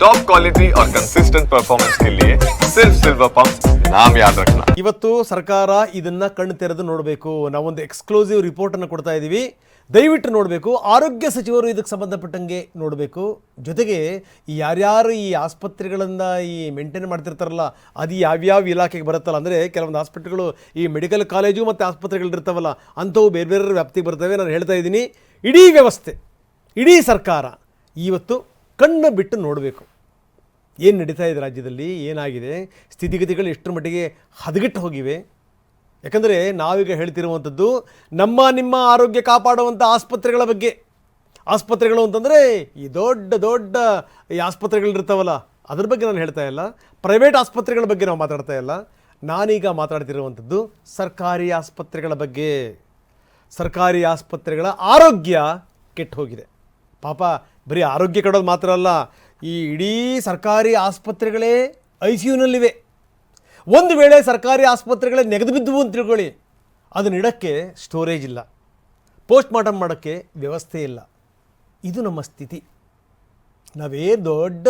Top quality और consistent performance के लिए सिर्फ सिल्वर पंप नाम याद रखना ಇವತ್ತು ಸರ್ಕಾರ ಇದನ್ನ ಕಣ್ಣು ತೆರೆದು ನೋಡಬೇಕು ನಾವೊಂದು ಎಕ್ಸ್ಕ್ಲೂಸಿವ್ ರಿಪೋರ್ಟನ್ನು ಕೊಡ್ತಾ ಇದ್ದೀವಿ ದಯವಿಟ್ಟು ನೋಡಬೇಕು ಆರೋಗ್ಯ ಸಚಿವರು ಇದಕ್ಕೆ ಸಂಬಂಧಪಟ್ಟಂಗೆ ನೋಡಬೇಕು ಜೊತೆಗೆ ಈ ಯಾರ್ಯಾರು ಈ ಆಸ್ಪತ್ರೆಗಳಿಂದ ಈ ಮೇಂಟೈನ್ ಮಾಡ್ತಿರ್ತಾರಲ್ಲ ಅದು ಯಾವ್ಯಾವ ಇಲಾಖೆಗೆ ಬರುತ್ತಲ್ಲ ಅಂದರೆ ಕೆಲವೊಂದು ಆಸ್ಪತ್ರೆಗಳು ಈ ಮೆಡಿಕಲ್ ಕಾಲೇಜು ಮತ್ತು ಆಸ್ಪತ್ರೆಗಳಿರ್ತಾವಲ್ಲ ಅಂಥವು ಬೇರೆ ಬೇರೆ ವ್ಯಾಪ್ತಿಗೆ ಬರ್ತವೆ ನಾನು ಹೇಳ್ತಾ ಇದ್ದೀನಿ ಇಡೀ ವ್ಯವಸ್ಥೆ ಇಡೀ ಸರ್ಕಾರ ಇವತ್ತು ಕಣ್ಣು ಬಿಟ್ಟು ನೋಡಬೇಕು. ಏನು ನಡೀತಾ ಇದೆ ರಾಜ್ಯದಲ್ಲಿ? ಏನಾಗಿದೆ? ಸ್ಥಿತಿಗತಿಗಳು ಎಷ್ಟರ ಮಟ್ಟಿಗೆ ಹದಗೆಟ್ಟು ಹೋಗಿವೆ? ಯಾಕಂದರೆ ನಾವೀಗ ಹೇಳ್ತಿರುವಂಥದ್ದು, ನಮ್ಮ ನಿಮ್ಮ ಆರೋಗ್ಯ ಕಾಪಾಡುವಂಥ ಆಸ್ಪತ್ರೆಗಳ ಬಗ್ಗೆ. ಆಸ್ಪತ್ರೆಗಳು ಅಂತಂದರೆ ಈ ದೊಡ್ಡ ದೊಡ್ಡ ಈ ಆಸ್ಪತ್ರೆಗಳಿರ್ತಾವಲ್ಲ, ಅದ್ರ ಬಗ್ಗೆ ನಾನು ಹೇಳ್ತಾ ಇಲ್ಲ. ಪ್ರೈವೇಟ್ ಆಸ್ಪತ್ರೆಗಳ ಬಗ್ಗೆ ನಾವು ಮಾತಾಡ್ತಾ ಇಲ್ಲ. ನಾನೀಗ ಮಾತಾಡ್ತಿರುವಂಥದ್ದು ಸರ್ಕಾರಿ ಆಸ್ಪತ್ರೆಗಳ ಬಗ್ಗೆ. ಸರ್ಕಾರಿ ಆಸ್ಪತ್ರೆಗಳ ಆರೋಗ್ಯ ಕೆಟ್ಟು ಹೋಗಿದೆ. ಪಾಪ ಬರೀ ಆರೋಗ್ಯ ಕೆಡೋದು ಮಾತ್ರ ಅಲ್ಲ, ಈ ಇಡೀ ಸರ್ಕಾರಿ ಆಸ್ಪತ್ರೆಗಳೇ ಐ ಸಿ ಯುನಲ್ಲಿವೆ ಒಂದು ವೇಳೆ ಸರ್ಕಾರಿ ಆಸ್ಪತ್ರೆಗಳೇ ನೆಗೆದು ಬಿದ್ದುವು ಅಂತ ತಿಳ್ಕೊಳ್ಳಿ. ಅದನ್ನ ಇಡೋಕ್ಕೆ ಸ್ಟೋರೇಜ್ ಇಲ್ಲ. ಪೋಸ್ಟ್ ಮಾರ್ಟಮ್ ಮಾಡೋಕ್ಕೆ ವ್ಯವಸ್ಥೆ ಇಲ್ಲ. ಇದು ನಮ್ಮ ಸ್ಥಿತಿ. ನಾವೇ ದೊಡ್ಡ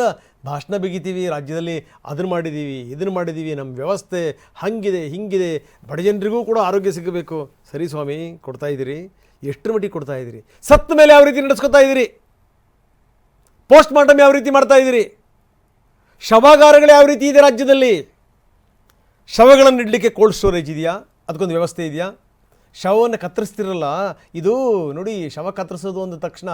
ಭಾಷಣ ಬಿಗಿತೀವಿ, ರಾಜ್ಯದಲ್ಲಿ ಅದನ್ನು ಮಾಡಿದ್ದೀವಿ ಇದನ್ನು ಮಾಡಿದ್ದೀವಿ ನಮ್ಮ ವ್ಯವಸ್ಥೆ ಹಂಗಿದೆ, ಹಿಂಗಿದೆ. ಬಡ ಜನರಿಗೂ ಕೂಡ ಆರೋಗ್ಯ ಸಿಗಬೇಕು. ಸರಿ ಸ್ವಾಮಿ, ಕೊಡ್ತಾ ಇದ್ದೀರಿ. ಎಷ್ಟರ ಮಟ್ಟಿಗೆ ಕೊಡ್ತಾ ಇದ್ದೀರಿ? ಸತ್ತ ಮೇಲೆ ಯಾವ ರೀತಿ ನಡೆಸ್ಕೊತಾ ಇದ್ದೀರಿ? ಪೋಸ್ಟ್ ಮಾರ್ಟಮ್ ಯಾವ ರೀತಿ ಮಾಡ್ತಾ ಇದ್ದೀರಿ? ಶವಾಗಾರಗಳು ಯಾವ ರೀತಿ ಇದೆ ರಾಜ್ಯದಲ್ಲಿ? ಶವಗಳನ್ನು ಇಡಲಿಕ್ಕೆ ಕೋಲ್ಡ್ ಸ್ಟೋರೇಜ್ ಇದೆಯಾ? ಅದಕ್ಕೊಂದು ವ್ಯವಸ್ಥೆ ಇದೆಯಾ? ಶವವನ್ನು ಕತ್ತರಿಸ್ತಿರಲ್ಲ, ಇದು ನೋಡಿ ಶವ ಕತ್ತರಿಸೋದು ಅಂದ ತಕ್ಷಣ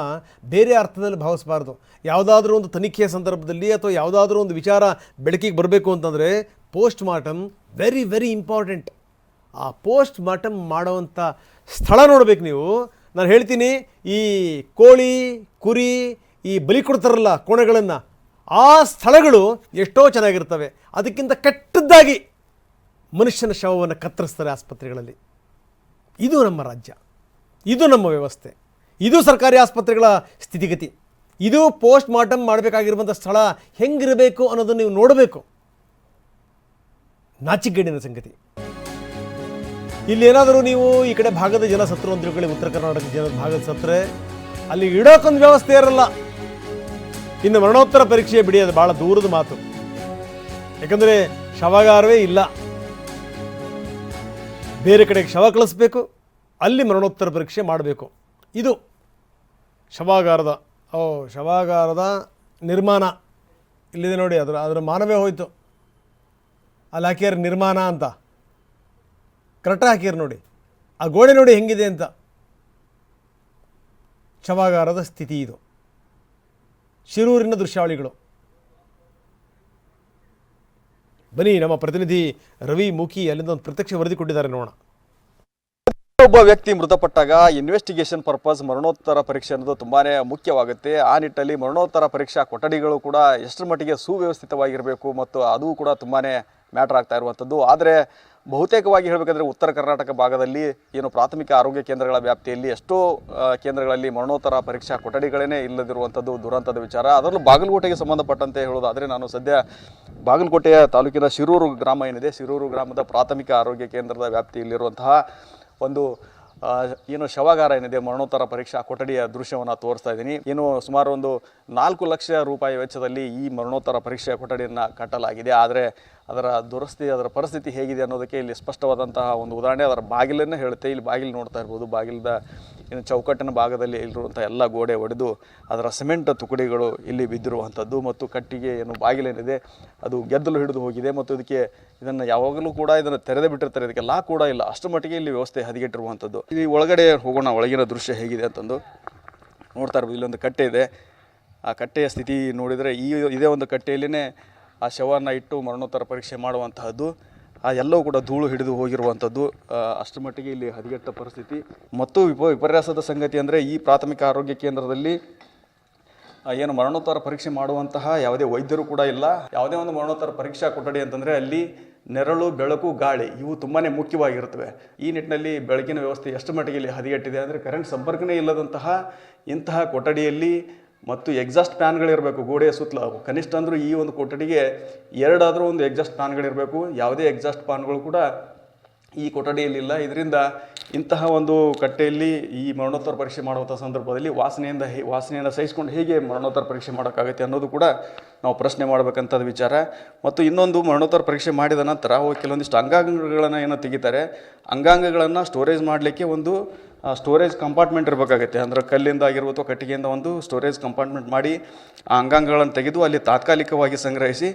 ಬೇರೆ ಅರ್ಥದಲ್ಲಿ ಭಾವಿಸಬಾರ್ದು. ಯಾವುದಾದ್ರೂ ಒಂದು ತನಿಖೆಯ ಸಂದರ್ಭದಲ್ಲಿ ಅಥವಾ ಯಾವುದಾದ್ರೂ ಒಂದು ವಿಚಾರ ಬೆಳಕಿಗೆ ಬರಬೇಕು ಅಂತಂದರೆ post mortem very very important ಆ ಪೋಸ್ಟ್ ಮಾರ್ಟಮ್ ಮಾಡುವಂಥ ಸ್ಥಳ ನೋಡಬೇಕು ನೀವು. ನಾನು ಹೇಳ್ತೀನಿ, ಈ ಕೋಳಿ, ಕುರಿ ಈ ಬಲಿ ಕೊಡ್ತಾರಲ್ಲ ಕೋಣೆಗಳನ್ನು, ಆ ಸ್ಥಳಗಳು ಎಷ್ಟೋ ಚೆನ್ನಾಗಿರ್ತವೆ. ಅದಕ್ಕಿಂತ ಕೆಟ್ಟದ್ದಾಗಿ ಮನುಷ್ಯನ ಶವವನ್ನು ಕತ್ತರಿಸ್ತಾರೆ ಆಸ್ಪತ್ರೆಗಳಲ್ಲಿ. ಇದು ನಮ್ಮ ರಾಜ್ಯ. ಇದು ನಮ್ಮ ವ್ಯವಸ್ಥೆ. ಇದು ಸರ್ಕಾರಿ ಆಸ್ಪತ್ರೆಗಳ ಸ್ಥಿತಿಗತಿ. ಇದು ಪೋಸ್ಟ್ ಮಾರ್ಟಮ್ ಮಾಡಬೇಕಾಗಿರುವಂಥ ಸ್ಥಳ ಹೆಂಗಿರಬೇಕು ಅನ್ನೋದನ್ನು ನೀವು ನೋಡಬೇಕು. ನಾಚಿಗೇಡಿನ ಸಂಗತಿ. ಇಲ್ಲಿ ಏನಾದರೂ ನೀವು ಈ ಕಡೆ ಭಾಗದ ಜನ ಸತ್ರು ಅಂತ ಉತ್ತರ ಕರ್ನಾಟಕ ಜನ ಭಾಗದ ಸತ್ರೆ, ಅಲ್ಲಿ ಇಡೋಕ್ಕೊಂದು ವ್ಯವಸ್ಥೆ ಇರಲ್ಲ. ಇನ್ನು ಮರಣೋತ್ತರ ಪರೀಕ್ಷೆ ಬಿಡಿ, ಅದು ಭಾಳ ದೂರದ ಮಾತು. ಯಾಕಂದರೆ ಶವಾಗಾರವೇ ಇಲ್ಲ. ಬೇರೆ ಕಡೆಗೆ ಶವ ಕಳಿಸ್ಬೇಕು, ಅಲ್ಲಿ ಮರಣೋತ್ತರ ಪರೀಕ್ಷೆ ಮಾಡಬೇಕು. ಇದು ಶವಾಗಾರದ, ಓ, ಶವಾಗಾರದ ನಿರ್ಮಾಣ. ಇಲ್ಲಿದೆ ನೋಡಿ, ಅದರ ಅದರ ಮಾನವೇ ಹೋಯಿತು. ಅಲ್ಲಿ ಹಾಕ್ಯಾರ ನಿರ್ಮಾಣ ಅಂತ. ಕರೆಕ್ಟಾಗಿ ಹಾಕ್ಯಾರ ನೋಡಿ. ಆ ಗೋಡೆ ನೋಡಿ ಹೆಂಗಿದೆ ಅಂತ. ಶವಾಗಾರದ ಸ್ಥಿತಿ ಇದು. ಶಿರೂರಿನ ದೃಶ್ಯಾವಳಿಗಳು ಬನ್ನಿ ನಮ್ಮ ಪ್ರತಿನಿಧಿ ರವಿ ಮುಖಿ ಅಲ್ಲಿಂದ ಒಂದು ಪ್ರತ್ಯಕ್ಷ ವರದಿ ಕೊಟ್ಟಿದ್ದಾರೆ ನೋಡೋಣ ಒಬ್ಬ ವ್ಯಕ್ತಿ ಮೃತಪಟ್ಟಾಗ ಇನ್ವೆಸ್ಟಿಗೇಷನ್ ಪರ್ಪಸ್ ಮರಣೋತ್ತರ ಪರೀಕ್ಷೆ ಅನ್ನೋದು ತುಂಬಾನೇ ಮುಖ್ಯವಾಗುತ್ತೆ. ಆ ನಿಟ್ಟಲ್ಲಿ ಮರಣೋತ್ತರ ಪರೀಕ್ಷಾ ಕೊಠಡಿಗಳು ಕೂಡ ಎಷ್ಟರ ಮಟ್ಟಿಗೆ ಸುವ್ಯವಸ್ಥಿತವಾಗಿರಬೇಕು ಮತ್ತು ಅದು ಕೂಡ ತುಂಬಾನೇ ಮ್ಯಾಟರ್ ಆಗ್ತಾ ಇರುವಂಥದ್ದು. ಆದರೆ ಬಹುತೇಕವಾಗಿ ಹೇಳಬೇಕಂದ್ರೆ ಉತ್ತರ ಕರ್ನಾಟಕ ಭಾಗದಲ್ಲಿ ಏನು ಪ್ರಾಥಮಿಕ ಆರೋಗ್ಯ ಕೇಂದ್ರಗಳ ವ್ಯಾಪ್ತಿಯಲ್ಲಿ ಎಷ್ಟೋ ಕೇಂದ್ರಗಳಲ್ಲಿ ಮರಣೋತ್ತರ ಪರೀಕ್ಷಾ ಕೊಠಡಿಗಳೇ ಇಲ್ಲದಿರುವಂಥದ್ದು ದುರಂತದ ವಿಚಾರ. ಅದರಲ್ಲೂ ಬಾಗಲಕೋಟೆಗೆ ಸಂಬಂಧಪಟ್ಟಂತೆ ಹೇಳೋದಾದರೆ ನಾನು ಸದ್ಯ ಬಾಗಲಕೋಟೆಯ ತಾಲೂಕಿನ ಶಿರೂರು ಗ್ರಾಮ ಏನಿದೆ, ಶಿರೂರು ಗ್ರಾಮದ ಪ್ರಾಥಮಿಕ ಆರೋಗ್ಯ ಕೇಂದ್ರದ ವ್ಯಾಪ್ತಿಯಲ್ಲಿರುವಂತಹ ಒಂದು ಏನು ಶವಾಗಾರ ಏನಿದೆ, ಮರಣೋತ್ತರ ಪರೀಕ್ಷಾ ಕೊಠಡಿಯ ದೃಶ್ಯವನ್ನು ತೋರಿಸ್ತಾ ಇದ್ದೀನಿ. ಏನು ಸುಮಾರು ಒಂದು ನಾಲ್ಕು ಲಕ್ಷ ರೂಪಾಯಿ ವೆಚ್ಚದಲ್ಲಿ ಈ ಮರಣೋತ್ತರ ಪರೀಕ್ಷಾ ಕೊಠಡಿಯನ್ನು ಕಟ್ಟಲಾಗಿದೆ. ಆದರೆ ಅದರ ದುರಸ್ತಿ, ಅದರ ಪರಿಸ್ಥಿತಿ ಹೇಗಿದೆ ಅನ್ನೋದಕ್ಕೆ ಇಲ್ಲಿ ಸ್ಪಷ್ಟವಾದಂತಹ ಒಂದು ಉದಾಹರಣೆ ಅದರ ಬಾಗಿಲನ್ನೇ ಹೇಳುತ್ತೆ. ಇಲ್ಲಿ ಬಾಗಿಲು ನೋಡ್ತಾ ಇರ್ಬೋದು. ಬಾಗಿಲದ ಇನ್ನು ಚೌಕಟ್ಟಿನ ಭಾಗದಲ್ಲಿ ಇಲ್ಲಿರುವಂಥ ಎಲ್ಲ ಗೋಡೆ ಒಡೆದು ಅದರ ಸಿಮೆಂಟ್ ತುಕಡಿಗಳು ಇಲ್ಲಿ ಬಿದ್ದಿರುವಂಥದ್ದು ಮತ್ತು ಕಟ್ಟಿಗೆ ಏನು ಬಾಗಿಲೇನಿದೆ, ಅದು ಗೆದ್ದಲು ಹಿಡಿದು ಹೋಗಿದೆ ಮತ್ತು ಇದಕ್ಕೆ ಇದನ್ನು ಯಾವಾಗಲೂ ಕೂಡ ಇದನ್ನು ತೆರೆದೇ ಬಿಟ್ಟಿರ್ತಾರೆ. ಇದಕ್ಕೆ ಲಾ ಕೂಡ ಇಲ್ಲ. ಅಷ್ಟು ಮಟ್ಟಿಗೆ ಇಲ್ಲಿ ವ್ಯವಸ್ಥೆ ಹದಗೆಟ್ಟಿರುವಂಥದ್ದು. ಇಲ್ಲಿ ಒಳಗಡೆ ಹೋಗೋಣ, ಒಳಗಿನ ದೃಶ್ಯ ಹೇಗಿದೆ ಅಂತಂದು ನೋಡ್ತಾ ಇರ್ಬೋದು. ಇಲ್ಲೊಂದು ಕಟ್ಟೆ ಇದೆ. ಆ ಕಟ್ಟೆಯ ಸ್ಥಿತಿ ನೋಡಿದರೆ ಈ, ಇದೇ ಒಂದು ಕಟ್ಟೆಯಲ್ಲಿನೇ ಆ ಶವವನ್ನು ಇಟ್ಟು ಮರಣೋತ್ತರ ಪರೀಕ್ಷೆ ಮಾಡುವಂತಹದ್ದು, ಆ ಎಲ್ಲವೂ ಕೂಡ ಧೂಳು ಹಿಡಿದು ಹೋಗಿರುವಂಥದ್ದು ಅಷ್ಟು ಮಟ್ಟಿಗೆ ಇಲ್ಲಿ ಹದಗೆಟ್ಟ ಪರಿಸ್ಥಿತಿ. ಮತ್ತು ವಿಪ, ವಿಪರ್ಯಾಸದ ಸಂಗತಿ ಅಂದರೆ ಈ ಪ್ರಾಥಮಿಕ ಆರೋಗ್ಯ ಕೇಂದ್ರದಲ್ಲಿ ಏನು ಮರಣೋತ್ತರ ಪರೀಕ್ಷೆ ಮಾಡುವಂತಹ ಯಾವುದೇ ವೈದ್ಯರು ಕೂಡ ಇಲ್ಲ. ಯಾವುದೇ ಒಂದು ಮರಣೋತ್ತರ ಪರೀಕ್ಷಾ ಕೊಠಡಿ ಅಂತಂದರೆ ಅಲ್ಲಿ ನೆರಳು, ಬೆಳಕು, ಗಾಳಿ ಇವು ತುಂಬಾ ಮುಖ್ಯವಾಗಿರುತ್ತವೆ. ಈ ನಿಟ್ಟಿನಲ್ಲಿ ಬೆಳಕಿನ ವ್ಯವಸ್ಥೆ ಎಷ್ಟು ಮಟ್ಟಿಗೆ ಇಲ್ಲಿ ಹದಗೆಟ್ಟಿದೆ ಅಂದರೆ ಕರೆಂಟ್ ಸಂಪರ್ಕನೇ ಇಲ್ಲದಂತಹ ಇಂತಹ ಕೊಠಡಿಯಲ್ಲಿ ಮತ್ತು ಎಕ್ಸಾಸ್ಟ್ ಫ್ಯಾನ್ಗಳಿರಬೇಕು ಗೋಡೆಯ ಸುತ್ತಲ. ಕನಿಷ್ಠ ಅಂದರೂ ಈ ಒಂದು ಕೊಠಡಿಗೆ ಎರಡಾದರೂ ಒಂದು ಎಕ್ಸಾಸ್ಟ್ ಫ್ಯಾನ್ಗಳಿರಬೇಕು ಯಾವುದೇ ಎಕ್ಸಾಸ್ಟ್ ಫ್ಯಾನ್ಗಳು ಕೂಡ ಈ ಕೊಠಡಿಯಲ್ಲಿಲ್ಲ. ಇದರಿಂದ ಇಂತಹ ಒಂದು ಕಟ್ಟೆಯಲ್ಲಿ ಈ ಮರಣೋತ್ತರ ಪರೀಕ್ಷೆ ಮಾಡುವಂಥ ಸಂದರ್ಭದಲ್ಲಿ ವಾಸನೆಯಿಂದ ಹೇ ವಾಸನೆಯನ್ನು ಸಹಿಸಿಕೊಂಡು ಹೇಗೆ ಮರಣೋತ್ತರ ಪರೀಕ್ಷೆ ಮಾಡೋಕ್ಕಾಗುತ್ತೆ ಅನ್ನೋದು ಕೂಡ ನಾವು ಪ್ರಶ್ನೆ ಮಾಡಬೇಕಂಥದ್ದು ವಿಚಾರ. ಮತ್ತು ಇನ್ನೊಂದು ಮರಣೋತ್ತರ ಪರೀಕ್ಷೆ ಮಾಡಿದ ನಂತರ ಕೆಲವೊಂದಿಷ್ಟು ಅಂಗಾಂಗಗಳನ್ನು ಏನೋ ತೆಗಿತಾರೆ. ಅಂಗಾಂಗಗಳನ್ನು ಸ್ಟೋರೇಜ್ ಮಾಡಲಿಕ್ಕೆ ಒಂದು ಸ್ಟೋರೇಜ್ ಕಂಪಾರ್ಟ್ಮೆಂಟ್ ಇರಬೇಕಾಗುತ್ತೆ. ಅಂದ್ರೆ ಕಲ್ಲಿಂದ ಆಗಿರ್ಬೋದು ಅಥವಾ ಕಟ್ಟಿಗೆಯಿಂದ ಒಂದು ಸ್ಟೋರೇಜ್ ಕಂಪಾರ್ಟ್ಮೆಂಟ್ ಮಾಡಿ ಆ ಅಂಗಾಂಗಗಳನ್ನು ತೆಗೆದು ಅಲ್ಲಿ ತಾತ್ಕಾಲಿಕವಾಗಿ ಸಂಗ್ರಹಿಸಿ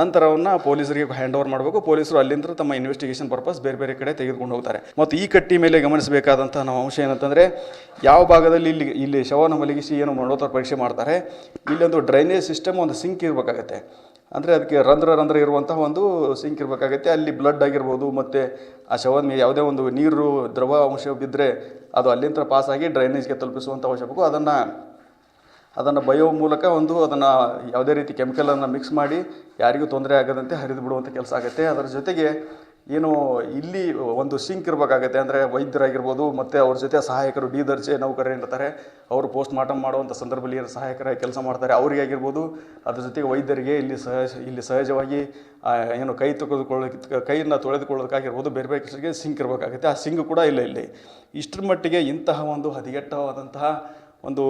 ನಂತರವನ್ನು ಪೊಲೀಸರಿಗೆ ಹ್ಯಾಂಡ್ ಓವರ್ ಮಾಡಬೇಕು. ಪೊಲೀಸರು ಅಲ್ಲಿಂದ ತಮ್ಮ ಇನ್ವೆಸ್ಟಿಗೇಷನ್ ಪರ್ಪಸ್ ಬೇರೆ ಬೇರೆ ಕಡೆ ತೆಗೆದುಕೊಂಡು ಹೋಗ್ತಾರೆ. ಮತ್ತು ಈ ಕಟ್ಟಿ ಮೇಲೆ ಗಮನಿಸಬೇಕಾದಂಥ ನಾವು ಅಂಶ ಏನಂತಂದರೆ, ಯಾವ ಭಾಗದಲ್ಲಿ ಇಲ್ಲಿ ಇಲ್ಲಿ ಶವನ ಮಲಗಿಸಿ ಏನು ಮರಣೋತ್ತರ ಪರೀಕ್ಷೆ ಮಾಡ್ತಾರೆ, ಇಲ್ಲೊಂದು ಡ್ರೈನೇಜ್ ಸಿಸ್ಟಮ್ ಒಂದು ಸಿಂಕ್ ಇರಬೇಕಾಗತ್ತೆ. ಅಂದರೆ ಅದಕ್ಕೆ ರಂಧ್ರ ರಂಧ್ರ ಇರುವಂತಹ ಒಂದು ಸಿಂಕ್ ಇರಬೇಕಾಗತ್ತೆ. ಅಲ್ಲಿ ಬ್ಲಡ್ ಆಗಿರ್ಬೋದು, ಮತ್ತು ಆ ಶವದ ಮೇಲೆ ಯಾವುದೇ ಒಂದು ನೀರು, ದ್ರವ ಅಂಶ ಬಿದ್ದರೆ ಅದು ಅಲ್ಲಿಂದ ಪಾಸ್ ಆಗಿ ಡ್ರೈನೇಜ್ಗೆ ತಲುಪಿಸುವಂಥ ಅವಶ್ಯಕತೆ ಅದನ್ನು ಅದನ್ನು ಬಯೋ ಮೂಲಕ ಒಂದು ಅದನ್ನು ಯಾವುದೇ ರೀತಿ ಕೆಮಿಕಲನ್ನು ಮಿಕ್ಸ್ ಮಾಡಿ ಯಾರಿಗೂ ತೊಂದರೆ ಆಗದಂತೆ ಹರಿದು ಬಿಡುವಂಥ ಕೆಲಸ ಆಗುತ್ತೆ. ಅದರ ಜೊತೆಗೆ ಏನು ಇಲ್ಲಿ ಒಂದು ಸಿಂಕ್ ಇರಬೇಕಾಗತ್ತೆ ಅಂದರೆ ವೈದ್ಯರಾಗಿರ್ಬೋದು, ಮತ್ತು ಅವ್ರ ಜೊತೆ ಸಹಾಯಕರು ಡಿ ದರ್ಜೆ ನೌಕರರು ಇರ್ತಾರೆ. ಅವರು ಪೋಸ್ಟ್ ಮಾರ್ಟಮ್ ಮಾಡುವಂಥ ಸಂದರ್ಭದಲ್ಲಿ ಏನು ಸಹಾಯಕರಾಗಿ ಕೆಲಸ ಮಾಡ್ತಾರೆ, ಅವರಿಗೆ ಆಗಿರ್ಬೋದು, ಅದ್ರ ಜೊತೆಗೆ ವೈದ್ಯರಿಗೆ ಇಲ್ಲಿ ಸಹಜ, ಇಲ್ಲಿ ಸಹಜವಾಗಿ ಏನು ಕೈ ತೆಗೆದುಕೊಳ್ಳೋಕೆ ಕೈಯನ್ನು ತೊಳೆದುಕೊಳ್ಳೋದಕ್ಕಾಗಿರ್ಬೋದು, ಬೇರೆ ಬೇರೆ ಕೆಲಸಕ್ಕೆ ಸಿಂಕ್ ಇರಬೇಕಾಗುತ್ತೆ. ಆ ಸಿಂಕ್ ಕೂಡ ಇಲ್ಲ ಇಲ್ಲಿ. ಇಷ್ಟರ ಮಟ್ಟಿಗೆ ಇಂತಹ ಒಂದು ಹದಿಗೆಟ್ಟವಾದಂತಹ ಒಂದು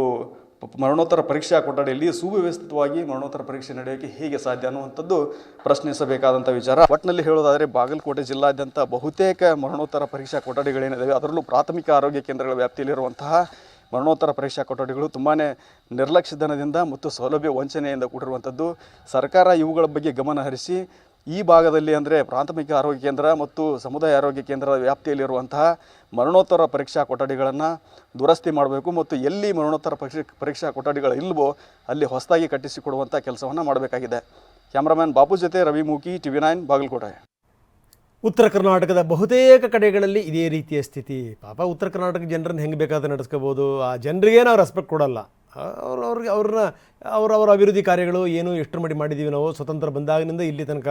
ಮರಣೋತ್ತರ ಪರೀಕ್ಷಾ ಕೊಠಡಿಯಲ್ಲಿ ಸುವ್ಯವಸ್ಥಿತವಾಗಿ ಮರಣೋತ್ತರ ಪರೀಕ್ಷೆ ನಡೆಯೋಕ್ಕೆ ಹೇಗೆ ಸಾಧ್ಯ ಅನ್ನುವಂಥದ್ದು ಪ್ರಶ್ನಿಸಬೇಕಾದಂಥ ವಿಚಾರ. ಒಟ್ಟಿನಲ್ಲಿ ಹೇಳೋದಾದರೆ ಬಾಗಲಕೋಟೆ ಜಿಲ್ಲಾದ್ಯಂತ ಬಹುತೇಕ ಮರಣೋತ್ತರ ಪರೀಕ್ಷಾ ಕೊಠಡಿಗಳೇನಿದ್ದಾವೆ ಅದರಲ್ಲೂ ಪ್ರಾಥಮಿಕ ಆರೋಗ್ಯ ಕೇಂದ್ರಗಳ ವ್ಯಾಪ್ತಿಯಲ್ಲಿರುವಂತಹ ಮರಣೋತ್ತರ ಪರೀಕ್ಷಾ ಕೊಠಡಿಗಳು ತುಂಬಾ ನಿರ್ಲಕ್ಷ್ಯಧನದಿಂದ ಮತ್ತು ಸೌಲಭ್ಯ ವಂಚನೆಯಿಂದ ಕೂಡಿರುವಂಥದ್ದು. ಸರ್ಕಾರ ಇವುಗಳ ಬಗ್ಗೆ ಗಮನ ಹರಿಸಿ ಈ ಭಾಗದಲ್ಲಿ ಅಂದರೆ ಪ್ರಾಥಮಿಕ ಆರೋಗ್ಯ ಕೇಂದ್ರ ಮತ್ತು ಸಮುದಾಯ ಆರೋಗ್ಯ ಕೇಂದ್ರದ ವ್ಯಾಪ್ತಿಯಲ್ಲಿರುವಂತಹ ಮರಣೋತ್ತರ ಪರೀಕ್ಷಾ ಕೊಠಡಿಗಳನ್ನು ದುರಸ್ತಿ ಮಾಡಬೇಕು ಮತ್ತು ಎಲ್ಲಿ ಮರಣೋತ್ತರ ಪರೀಕ್ಷೆ ಕೊಠಡಿಗಳು ಇಲ್ವೋ ಅಲ್ಲಿ ಹೊಸದಾಗಿ ಕಟ್ಟಿಸಿಕೊಡುವಂಥ ಕೆಲಸವನ್ನು ಮಾಡಬೇಕಾಗಿದೆ. ಕ್ಯಾಮ್ರಾಮ್ಯಾನ್ ಬಾಬು ಜೊತೆ Ravi Mooki T V nine, Bagalkote. ಉತ್ತರ ಕರ್ನಾಟಕದ ಬಹುತೇಕ ಕಡೆಗಳಲ್ಲಿ ಇದೇ ರೀತಿಯ ಸ್ಥಿತಿ. ಪಾಪ ಉತ್ತರ ಕರ್ನಾಟಕ ಜನರನ್ನು ಹೆಂಗೆ ಬೇಕಾದ್ರೆ ನಡೆಸ್ಕೋಬೋದು? ಆ ಜನರಿಗೆ ನಾವು ರೆಸ್ಪೆಕ್ಟ್ ಕೊಡಲ್ಲ. ಅವ್ರು ಅವ್ರಿಗೆ ಅವ್ರನ್ನ ಅವ್ರ ಅವರ ಅಭಿವೃದ್ಧಿ ಕಾರ್ಯಗಳು ಏನು ಎಷ್ಟರ ಮಡಿ ಮಾಡಿದ್ದೀವಿ ನಾವು, ಸ್ವತಂತ್ರ ಬಂದಾಗಿನಿಂದ ಇಲ್ಲಿ ತನಕ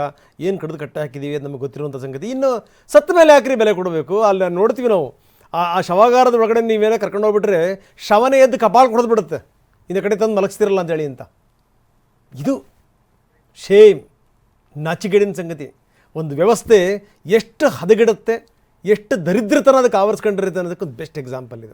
ಏನು ಕಡಿದು ಕಟ್ಟ ಹಾಕಿದ್ದೀವಿ ಅಂತ ನಮಗೆ ಗೊತ್ತಿರುವಂಥ ಸಂಗತಿ. ಇನ್ನು ಸತ್ತ ಮೇಲೆ ಯಾಕ್ರಿ ಬೆಲೆ ಕೊಡಬೇಕು, ಅಲ್ಲಿ ನೋಡ್ತೀವಿ ನಾವು. ಆ ಆ ಶವಾಗಾರದ ಒಳಗಡೆ ನೀವೇನೋ ಕರ್ಕೊಂಡು ಹೋಗ್ಬಿಟ್ರೆ ಶವನೇ ಎದ್ದು ಕಪಾಲ್ ಕೊಡೋದು ಬಿಡುತ್ತೆ. ಇನ್ನು ಕಡೆ ತಂದು ಮಲಗಿಸ್ತಿರಲ್ಲ ಅಂತೇಳಿ ಅಂತ. ಇದು ಶೇಮ್ ನಾಚಿಗೇಡಿನ ಸಂಗತಿ. ಒಂದು ವ್ಯವಸ್ಥೆ ಎಷ್ಟು ಹದಗೆಡುತ್ತೆ, ಎಷ್ಟು ದರಿದ್ರತನ ಅದಕ್ಕೆ ಆವರಿಸ್ಕೊಂಡಿರುತ್ತೆ ಅನ್ನೋದಕ್ಕೆ ಒಂದು ಬೆಸ್ಟ್ ಎಕ್ಸಾಂಪಲ್ ಇದು.